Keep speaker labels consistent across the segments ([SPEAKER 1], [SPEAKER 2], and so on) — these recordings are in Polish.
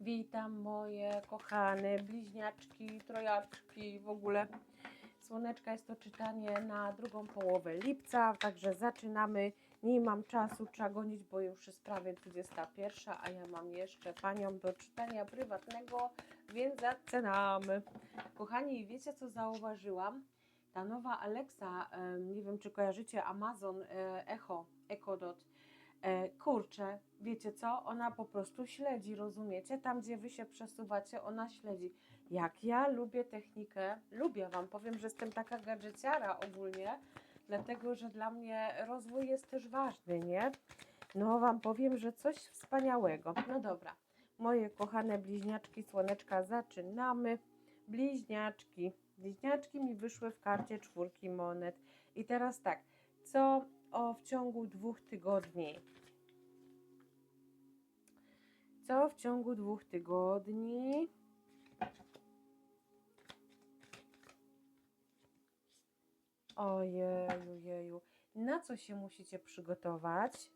[SPEAKER 1] Witam moje kochane bliźniaczki, trojaczki, w ogóle. Słoneczka jest to czytanie na drugą połowę lipca, także zaczynamy. Nie mam czasu, trzeba gonić, bo już jest prawie 21, a ja mam jeszcze panią do czytania prywatnego, więc zaczynamy. Kochani, wiecie co zauważyłam? Ta nowa Alexa, nie wiem czy kojarzycie Amazon e, Echo, Echo Dot. E, kurczę, wiecie co? Ona po prostu śledzi, rozumiecie? Tam, gdzie wy się przesuwacie, ona śledzi. Jak ja lubię technikę, lubię Wam, powiem, że jestem taka gadżeciara ogólnie, dlatego, że dla mnie rozwój jest też ważny, nie? No Wam powiem, że coś wspaniałego. No dobra, moje kochane bliźniaczki, słoneczka, zaczynamy. Bliźniaczki. Bliźniaczki mi wyszły w karcie czwórki monet. I teraz tak, co o w ciągu dwóch tygodni? Co w ciągu dwóch tygodni? Ojeju, jeju. Na co się musicie przygotować?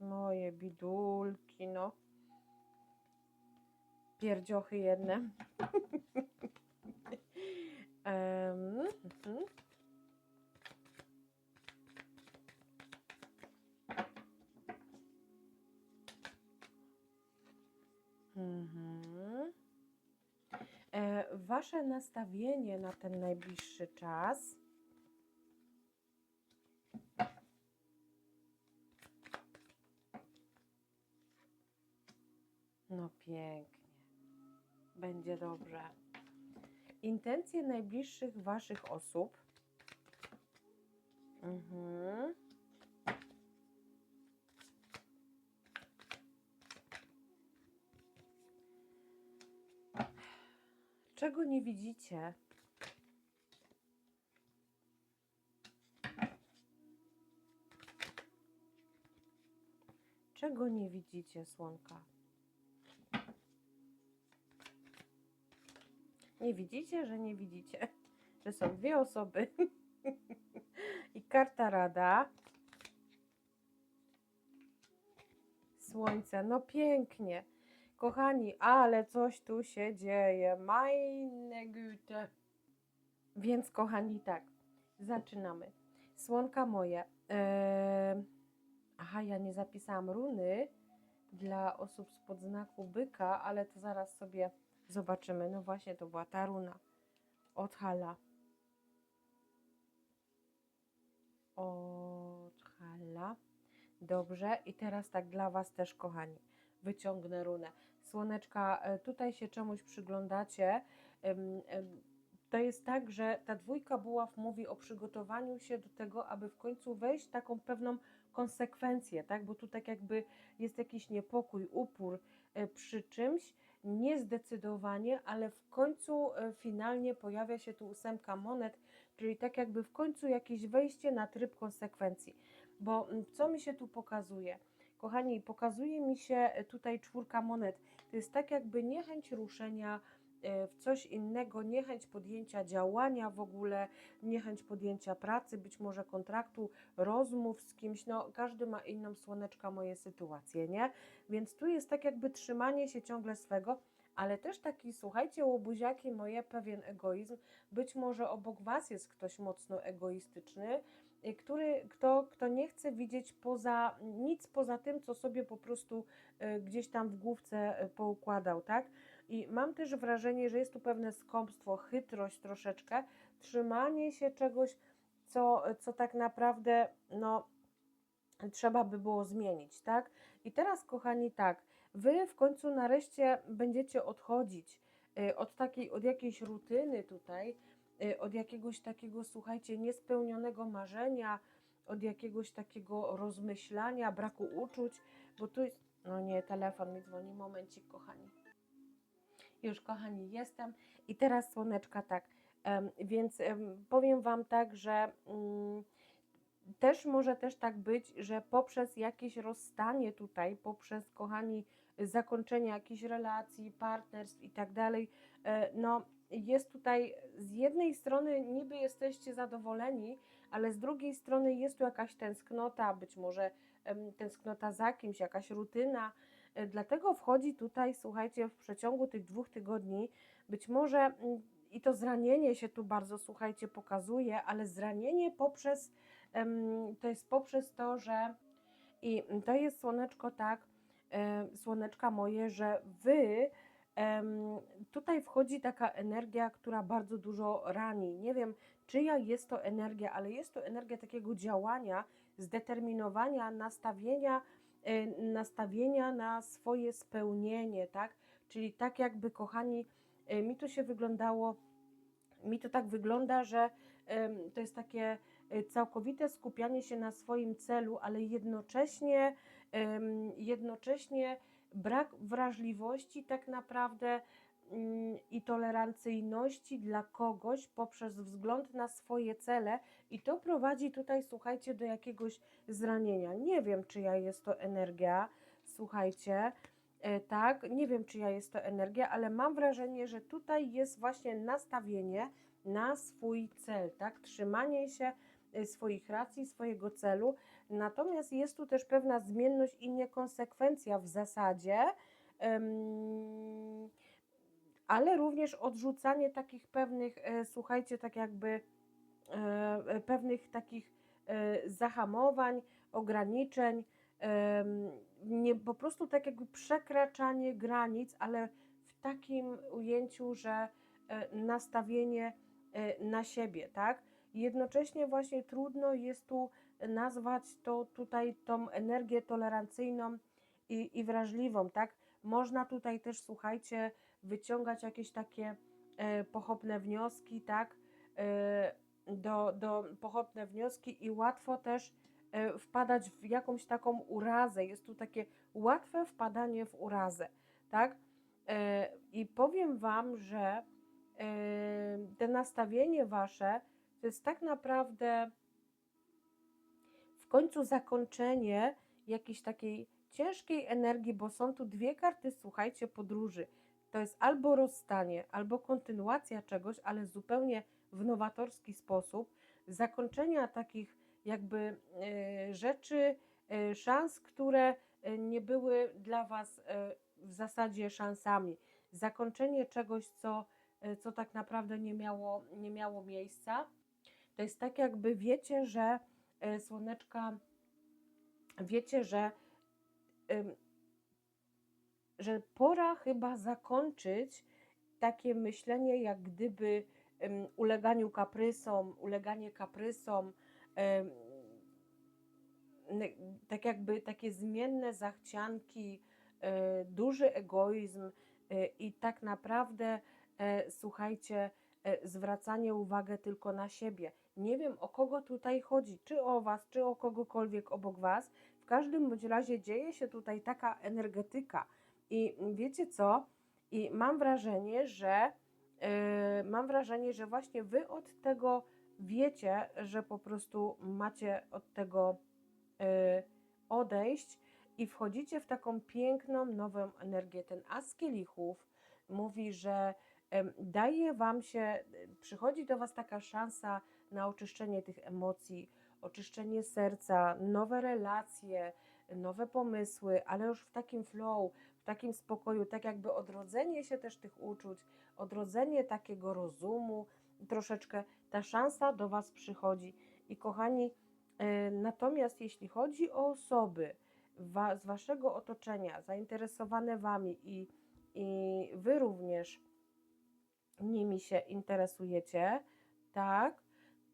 [SPEAKER 1] Moje bidulki, no. Pierdziochy jedne. Em, mhm. E, wasze nastawienie na ten najbliższy czas. No pięknie. Będzie dobrze. Intencje najbliższych waszych osób. Mhm. Czego nie widzicie? Czego nie widzicie, słonka? Nie widzicie, że nie widzicie, że są dwie osoby i karta rada. Słońce, no pięknie. Kochani, ale coś tu się dzieje. Meine Güte. Więc kochani, tak, zaczynamy. Słonka moje. Eee, aha, ja nie zapisałam runy dla osób z podznaku byka, ale to zaraz sobie zobaczymy. No właśnie, to była ta runa od Hala. Od Hala. Dobrze, i teraz tak dla Was też, kochani, wyciągnę runę. Słoneczka, e, tutaj się czemuś przyglądacie. To jest tak, że ta dwójka buław mówi o przygotowaniu się do tego, aby w końcu wejść taką pewną konsekwencję, tak? Bo tu tak jakby jest jakiś niepokój, upór e, przy czymś, niezdecydowanie, ale w końcu e, finalnie pojawia się tu ósemka monet, czyli tak jakby w końcu jakieś wejście na tryb konsekwencji. Bo co mi się tu pokazuje? Kochani, pokazuje mi się tutaj czwórka monet. To jest tak jakby niechęć ruszenia e, w coś innego, niechęć podjęcia działania w ogóle, niechęć podjęcia pracy, być może kontraktu, rozmów z kimś. No, każdy ma inną słoneczka moje sytuacje, nie? Więc tu jest tak jakby trzymanie się ciągle swego, ale też taki, słuchajcie, łobuziaki moje, pewien egoizm. Być może obok Was jest ktoś mocno egoistyczny, który, kto, kto nie chce widzieć poza, nic poza tym, co sobie po prostu y, gdzieś tam w główce y, poukładał, tak? I mam też wrażenie, że jest tu pewne skąpstwo, chytrość troszeczkę, trzymanie się czegoś, co, co tak naprawdę, no, trzeba by było zmienić, tak? I teraz, kochani, tak, wy w końcu nareszcie będziecie odchodzić y, od takiej, od jakiejś rutyny tutaj, y, od jakiegoś takiego, słuchajcie, niespełnionego marzenia, od jakiegoś takiego rozmyślania, braku uczuć, bo tu jest, no nie, telefon mi dzwoni, momencik, kochani. Już, kochani, jestem. I teraz słoneczka tak, więc em, powiem Wam tak, że mm, też może też tak być, że poprzez jakieś rozstanie tutaj, poprzez kochani zakończenie jakichś relacji, partnerstw i tak dalej, e, no jest tutaj z jednej strony niby jesteście zadowoleni, ale z drugiej strony jest tu jakaś tęsknota, być może tęsknota za kimś, jakaś rutyna, E, Dlatego wchodzi tutaj, słuchajcie, w przeciągu tych dwóch tygodni, być może i to zranienie się tu bardzo, słuchajcie, pokazuje, ale zranienie poprzez, to jest poprzez to, że i to jest słoneczko tak, e, słoneczka moje, że wy tutaj wchodzi taka energia, która bardzo dużo rani. Nie wiem, czyja jest to energia, ale jest to energia takiego działania, zdeterminowania, nastawienia, e, nastawienia na swoje spełnienie, tak? Czyli tak jakby, kochani, e, mi to się wyglądało, mi to tak wygląda, że to jest takie e, całkowite skupianie się na swoim celu, ale jednocześnie, jednocześnie brak wrażliwości tak naprawdę mm, i tolerancyjności dla kogoś poprzez wzgląd na swoje cele i to prowadzi tutaj, słuchajcie, do jakiegoś zranienia. Nie wiem, czyja jest to energia, słuchajcie, e, tak, nie wiem, czyja jest to energia, ale mam wrażenie, że tutaj jest właśnie nastawienie na swój cel, tak, trzymanie się swoich racji, swojego celu, natomiast jest tu też pewna zmienność i niekonsekwencja w zasadzie, ale również odrzucanie takich pewnych, e, słuchajcie, tak jakby e, e, pewnych takich zahamowań, ograniczeń, nie, po prostu tak jakby przekraczanie granic, ale w takim ujęciu, że nastawienie na siebie, tak? Jednocześnie właśnie trudno jest tu nazwać to tutaj tą energię tolerancyjną i, i wrażliwą, tak? Można tutaj też, słuchajcie, wyciągać jakieś takie e, pochopne wnioski, tak? E, do, do pochopne wnioski i łatwo też e, wpadać w jakąś taką urazę. Jest tu takie łatwe wpadanie w urazę, tak? E, I powiem Wam, że e, te nastawienie Wasze jest tak naprawdę w końcu zakończenie jakiejś takiej ciężkiej energii, bo są tu dwie karty, słuchajcie, podróży. To jest albo rozstanie, albo kontynuacja czegoś, ale zupełnie w nowatorski sposób, zakończenia takich jakby e, rzeczy, e, szans, które e, nie były dla Was w zasadzie szansami. Zakończenie czegoś, co, co tak naprawdę nie miało, nie miało miejsca. To jest tak, jakby wiecie, że e, słoneczka, wiecie, że, że pora chyba zakończyć takie myślenie, jak gdyby uleganiu kaprysom, uleganie kaprysom, tak jakby takie zmienne zachcianki, e, duży egoizm e, i tak naprawdę, słuchajcie, zwracanie uwagę tylko na siebie. Nie wiem o kogo tutaj chodzi, czy o Was, czy o kogokolwiek obok Was. W każdym bądź razie dzieje się tutaj taka energetyka. I wiecie co? I mam wrażenie, że e, mam wrażenie, że właśnie Wy od tego wiecie, że po prostu macie od tego e, odejść i wchodzicie w taką piękną, nową energię. Ten as kielichów mówi, że daje Wam się, przychodzi do Was taka szansa na oczyszczenie tych emocji, oczyszczenie serca, nowe relacje, nowe pomysły, ale już w takim flow, w takim spokoju, tak jakby odrodzenie się też tych uczuć, odrodzenie takiego rozumu, troszeczkę ta szansa do Was przychodzi. I kochani, e, natomiast jeśli chodzi o osoby z Waszego otoczenia, zainteresowane Wami i, i Wy również nimi się interesujecie, tak,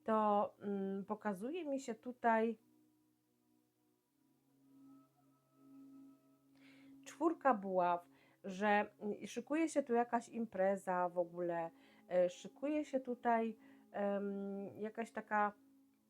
[SPEAKER 1] to mm, pokazuje mi się tutaj czwórka buław, że mm, szykuje się tu jakaś impreza w ogóle, e, szykuje się tutaj jakaś taka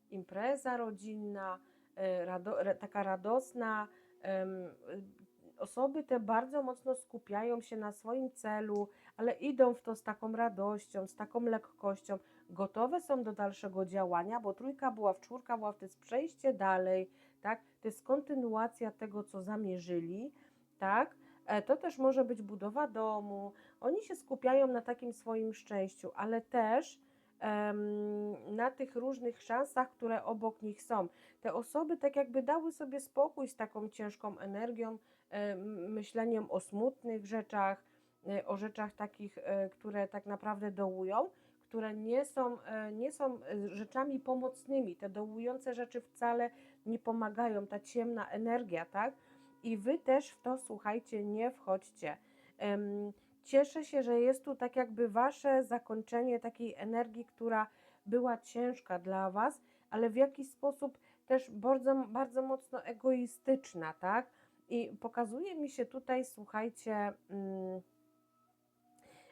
[SPEAKER 1] impreza rodzinna, e, taka radosna. y, Osoby te bardzo mocno skupiają się na swoim celu, ale idą w to z taką radością, z taką lekkością, gotowe są do dalszego działania, bo trójka była w czwórka była to jest przejście dalej, tak? To jest kontynuacja tego, co zamierzyli, tak? E, To też może być budowa domu. Oni się skupiają na takim swoim szczęściu, ale też em, na tych różnych szansach, które obok nich są. Te osoby tak jakby dały sobie spokój z taką ciężką energią e, myśleniem o smutnych rzeczach, e, o rzeczach takich, które tak naprawdę dołują, które nie są, e, nie są e, rzeczami pomocnymi. Te dołujące rzeczy wcale nie pomagają, ta ciemna energia, tak? I wy też w to, słuchajcie, nie wchodźcie. Cieszę się, że jest tu tak jakby wasze zakończenie takiej energii, która była ciężka dla was, ale w jakiś sposób też bardzo, bardzo mocno egoistyczna, tak? I pokazuje mi się tutaj, słuchajcie, mm,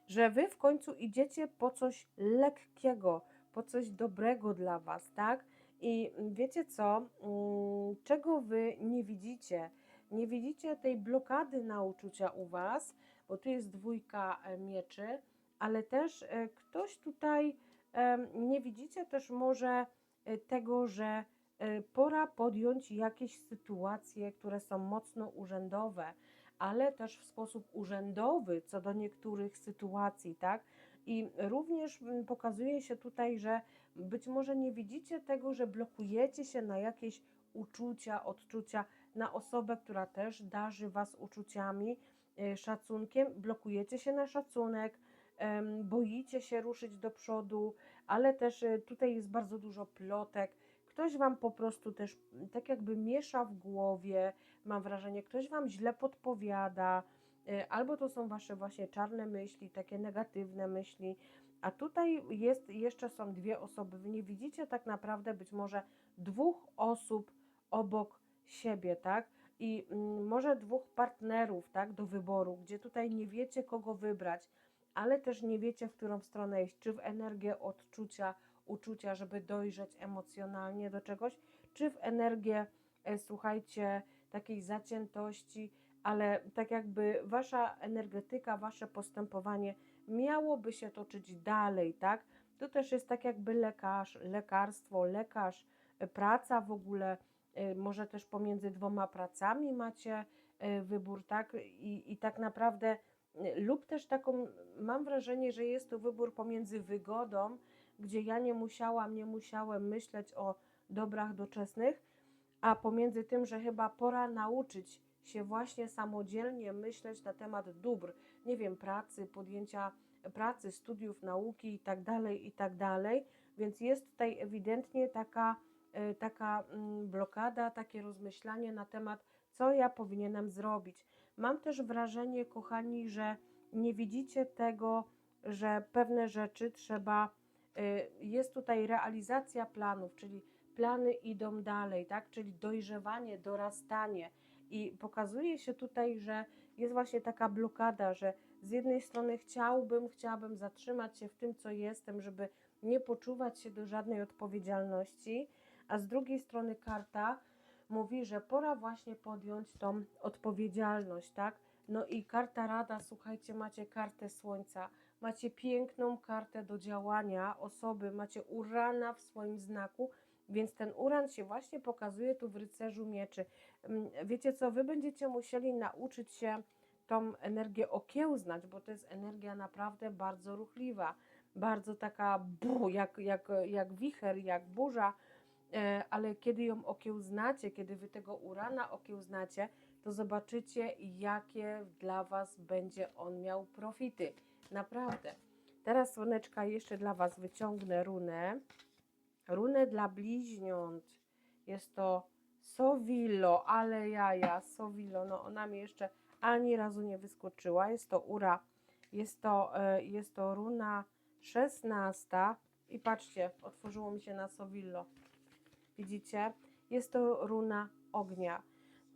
[SPEAKER 1] że wy w końcu idziecie po coś lekkiego, po coś dobrego dla was, tak? I wiecie co, Mm, czego wy nie widzicie? Nie widzicie tej blokady na uczucia u was, bo tu jest dwójka e, mieczy, ale też e, ktoś tutaj em, nie widzicie też może e, tego, że e, pora podjąć jakieś sytuacje, które są mocno urzędowe, ale też w sposób urzędowy co do niektórych sytuacji, tak? I również mm, pokazuje się tutaj, że być może nie widzicie tego, że blokujecie się na jakieś uczucia, odczucia, na osobę, która też darzy Was uczuciami, e, szacunkiem, blokujecie się na szacunek, boicie się ruszyć do przodu, ale też e, tutaj jest bardzo dużo plotek. Ktoś Wam po prostu też tak jakby miesza w głowie, mam wrażenie, ktoś Wam źle podpowiada, e, albo to są Wasze właśnie czarne myśli, takie negatywne myśli, a tutaj jest, jeszcze są dwie osoby. Wy nie widzicie tak naprawdę być może dwóch osób obok siebie, tak? I mm, może dwóch partnerów, tak, do wyboru, gdzie tutaj nie wiecie, kogo wybrać, ale też nie wiecie, w którą stronę iść, czy w energię odczucia, uczucia, żeby dojrzeć emocjonalnie do czegoś, czy w energię, e, słuchajcie, takiej zaciętości, ale tak jakby wasza energetyka, wasze postępowanie miałoby się toczyć dalej, tak? To też jest tak jakby lekarz, lekarstwo, lekarz, e, praca w ogóle, e, może też pomiędzy dwoma pracami macie wybór, tak? I, i tak naprawdę, lub też taką, mam wrażenie, że jest to wybór pomiędzy wygodą, gdzie ja nie musiałam, nie musiałem myśleć o dobrach doczesnych, a pomiędzy tym, że chyba pora nauczyć się właśnie samodzielnie myśleć na temat dóbr, nie wiem, pracy, podjęcia pracy, studiów, nauki i tak dalej, i tak. Więc jest tutaj ewidentnie taka, e, taka mm, blokada, takie rozmyślanie na temat, co ja powinienem zrobić. Mam też wrażenie, kochani, że nie widzicie tego, że pewne rzeczy trzeba, jest tutaj realizacja planów, czyli plany idą dalej, tak? Czyli dojrzewanie, dorastanie. I pokazuje się tutaj, że jest właśnie taka blokada, że z jednej strony chciałbym, chciałabym zatrzymać się w tym, co jestem, żeby nie poczuwać się do żadnej odpowiedzialności, a z drugiej strony karta mówi, że pora właśnie podjąć tą odpowiedzialność, tak? No i karta rada, słuchajcie, macie kartę słońca, macie piękną kartę do działania osoby, macie urana w swoim znaku, więc ten uran się właśnie pokazuje tu w rycerzu mieczy. Mm, Wiecie co, wy będziecie musieli nauczyć się tą energię okiełznać, bo to jest energia naprawdę bardzo ruchliwa, bardzo taka bu, jak, jak, jak wicher, jak burza, e, ale kiedy ją okiełznacie, kiedy wy tego urana okiełznacie, to zobaczycie, jakie dla was będzie on miał profity. Naprawdę. Teraz słoneczka jeszcze dla was wyciągnę runę. Runę dla bliźniąt. Jest to Sowillo, ale jaja, Sowillo. No ona mi jeszcze ani razu nie wyskoczyła. Jest to ura, jest to, e, jest to runa 16 i patrzcie, otworzyło mi się na Sowillo. Widzicie? Jest to runa ognia.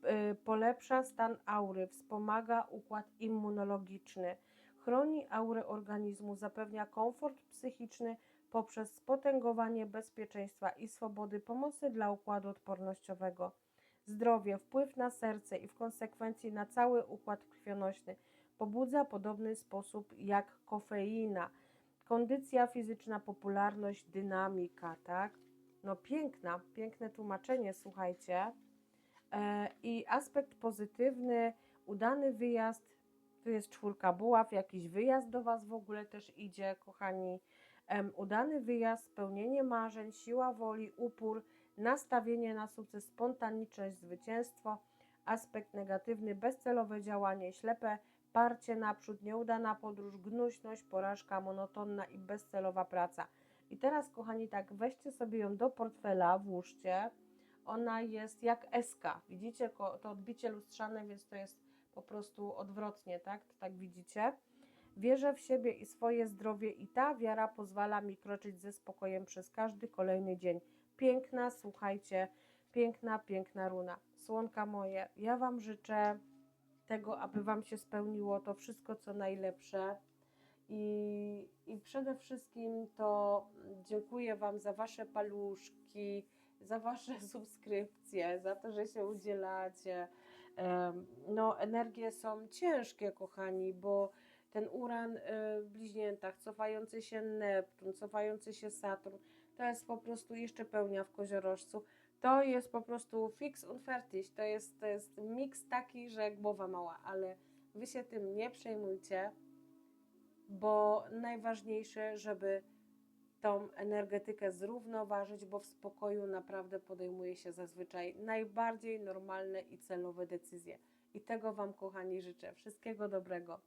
[SPEAKER 1] E, Polepsza stan aury, wspomaga układ immunologiczny, chroni aurę organizmu, zapewnia komfort psychiczny poprzez spotęgowanie bezpieczeństwa i swobody, pomocy dla układu odpornościowego zdrowie, wpływ na serce i w konsekwencji na cały układ krwionośny. Pobudza podobny sposób jak kofeina. Kondycja fizyczna, popularność, dynamika, tak? No piękna, piękne tłumaczenie, słuchajcie. E, I aspekt pozytywny, udany wyjazd, tu jest czwórka buław, jakiś wyjazd do Was w ogóle też idzie, kochani. Udany wyjazd, spełnienie marzeń, siła woli, upór, nastawienie na sukces, spontaniczność, zwycięstwo, aspekt negatywny, bezcelowe działanie, ślepe parcie naprzód, nieudana podróż, gnuśność, porażka, monotonna i bezcelowa praca. I teraz, kochani, tak, weźcie sobie ją do portfela, włóżcie. Ona jest jak SK. Widzicie to odbicie lustrzane, więc to jest po prostu odwrotnie, tak? To tak widzicie. Wierzę w siebie i swoje zdrowie, i ta wiara pozwala mi kroczyć ze spokojem przez każdy kolejny dzień. Piękna, słuchajcie, piękna, piękna runa. Słonka moje, ja Wam życzę tego, aby Wam się spełniło to wszystko, co najlepsze. I, I przede wszystkim to dziękuję Wam za Wasze paluszki, za Wasze subskrypcje, za to, że się udzielacie. No, energie są ciężkie, kochani, bo ten uran y, w bliźniętach, cofający się Neptun, cofający się Saturn, to jest po prostu jeszcze pełnia w koziorożcu. To jest po prostu fix und fertig. To jest, to jest miks taki, że głowa mała, ale wy się tym nie przejmujcie, bo najważniejsze, żeby tą energetykę zrównoważyć, bo w spokoju naprawdę podejmuje się zazwyczaj najbardziej normalne i celowe decyzje. I tego Wam, kochani, życzę. Wszystkiego dobrego.